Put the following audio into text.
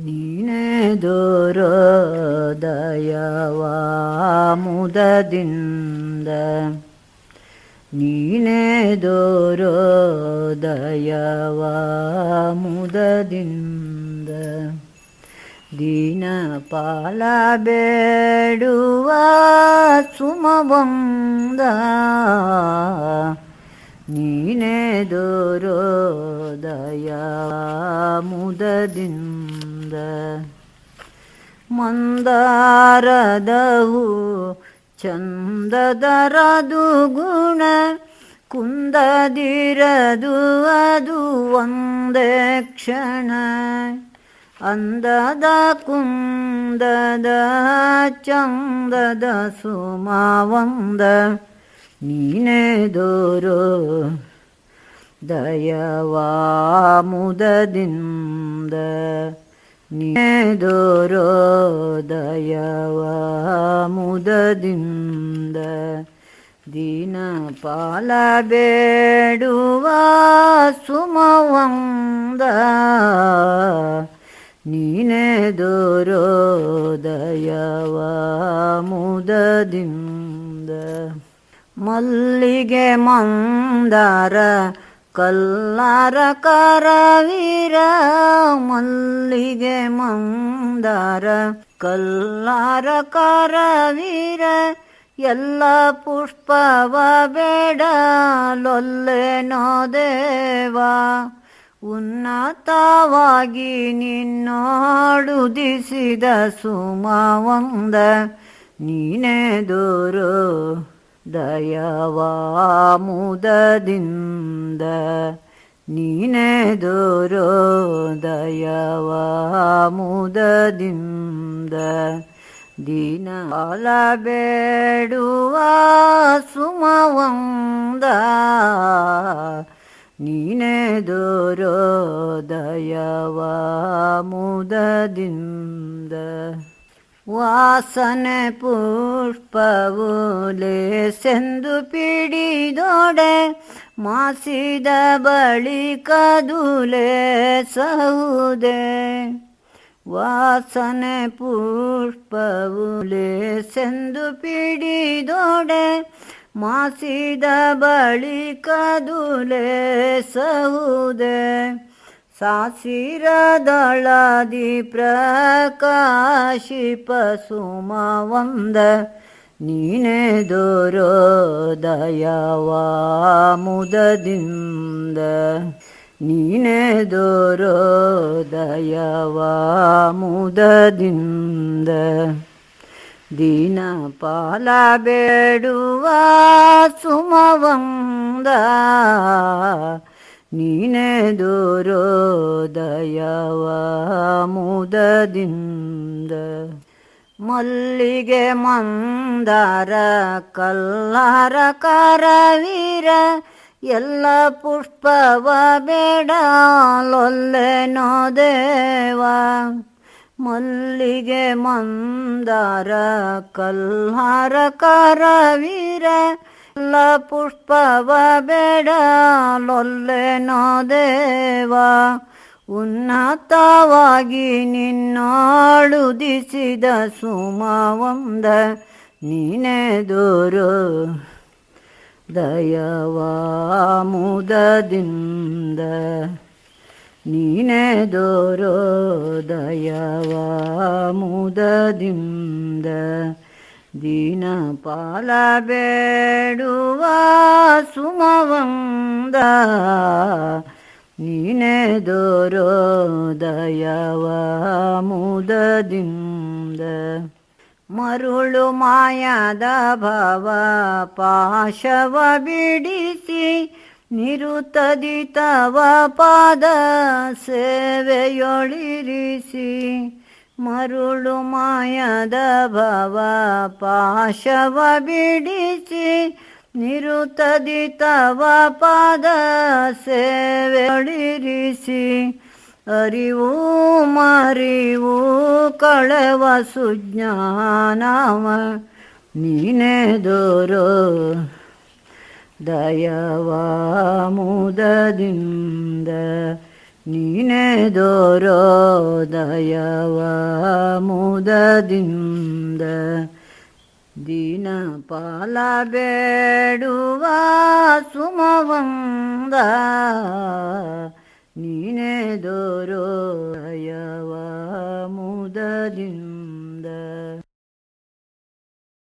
ನೀನೇ ದೂರೋ ದಯವಾ ಮುದದಿಂದ. ನೀನೇ ದೂರೋ ದಯವಾ ಮುದದಿಂದ. ದೀನ ಪಾಲ ಬೇಡುವ ಸುಮಬಂದ ನೀನೆ ದೋರೋದಯ ದಯವಾ ಮುದದಿಂದ ಮಂದಾರದವು ಚಂದದರದು ಗುಣ ಕುಂದದಿರದು ಅದು ಒಂದೇ ಕ್ಷಣ. ಅಂದದ ಕುಂದದ ಚಂದದ ಸುಮಾವಂದ ನೀನೇ ದೋರೋ. ದಯವಾ ಮುದದಿಂದ ನೀನೇ ದೋರೋ ದಯವಾ ಮುದದಿಂದ ದೀನ ಪಾಲ ಬೇಡುವ ಸುಮವಂದ ನೀನೆ ದೋರೋ ದಯವಾ ಮುದದಿಂದ ಮಲ್ಲಿಗೆ ಮಂದಾರ ಕಲ್ಲಾರ ಕರವೀರ ಮಲ್ಲಿಗೆ ಮಂದಾರ ಕಲ್ಲಾರ ಕರವೀರ ಎಲ್ಲ ಪುಷ್ಪವ ಬೇಡ ಲೊಲ್ಲೆನೋ ದೇವಾ. ಉನ್ನತವಾಗಿ ನಿನ್ನೋಡುದಿಸಿದ ಸುಮವಂದ ನೀನೇ ದೂರು ದಯವಾ ಮುದದಿಂದ ನೀನೇ ದೋರೋ ದಯವ ಮುದದಿಂದ ದೀನ ಬೇಡುವ ಸುಮವಂದ. ನೀನೆ ದೋರೋ ದಯವ ಮುದದಿಂದ ವಾಸನೆ ಪುಷ್ಪವು ಲೇಸೆಂದು ಪಿಡಿದೊಡೆ ಮಾಸಿದ ಬಳಿಕ ದುಲೆ ಸೌದೆ, ವಾಸನೆ ಪುಷ್ಪವುಲೆ ಸೆಂದು ಪಿಡಿದೊಡೆ. ಮಾಸಿದ ಬಳಿಕ ದುಲೆ ಸೌದೆ, ಸಾಸಿರದಳದಿ ಪ್ರಕಾಶಿಪ ಸುಮವಂದ ನೀನೇ ದೋರೋ ದಯವಾ ಮುದದಿಂದ. ನೀನೇ ದೋರೋ ದಯವಾ ಮುದದಿಂದ. ದೀನ ಪಾಲ ಬೇಡುವ ಸುಮವಂದ. ನೀನೇ ದೂರೋ ದಯವಾ ಮುದದಿಂದ. ಮಲ್ಲಿಗೆ ಮಂದಾರ, ಕಲ್ಲಾರ ಕರವೀರ, ಎಲ್ಲ ಪುಷ್ಪವ ಬೇಡ ಲೊಲ್ಲೆನೋ ದೇವ. ಮಲ್ಲಿಗೆ ಮಂದಾರ, ಕಲ್ಲಾರ ಕರವೀರ, ಎಲ್ಲ ಪುಷ್ಪವ ಬೇಡ ಲೊಲ್ಲೆನೋ ದೇವಾ. ಉನ್ನತವಾಗಿ ನಿನ್ನಾಳುದಿಸಿದ ಸುಮವಂದ ನೀನೆದುರು ದೂರು. ದಯವಾ ಮುದದಿಂದ ನೀನೇ ದೋರೋ. ದಯವಾ ಮುದದಿಂದ ದೀನ ಪಾಲ ಬೇಡುವ ಸುಮವಂದ ನೀನೇ ದೋರೋ ದಯವಾ ಮುದದಿಂದ. ಮರುಳು ಮಾಯದ ಭವ ಪಾಶವ ಬಿಡಿಸಿ ನಿರುತದಿ ತವ ಪಾದ ಸೇವೆಯೊಳಿರಿಸಿ. ಮರುಳು ಮಾಯದ ಭವ ಪಾಶವ ಬಿಡಿಸಿ ನಿರುತದಿ ತವ ಪಾದ ಅಡಿರಿಸಿ ಅರಿವು ಮರಿವು ಕಳವ ಸುಜ್ಞಾನವ ನೀನೇ ದೋರೋ, ದಯವ ಮುದದಿಂದ. ನೀನೇ ದೋರೋದಯವ ಮುದದಿಂದ. ದೀನ ಪಾಲ ಬೇಡುವ ಸುಮವಂದ. ನೀನೆ ದೋರೋದಯವ ಮುದದಿಂದ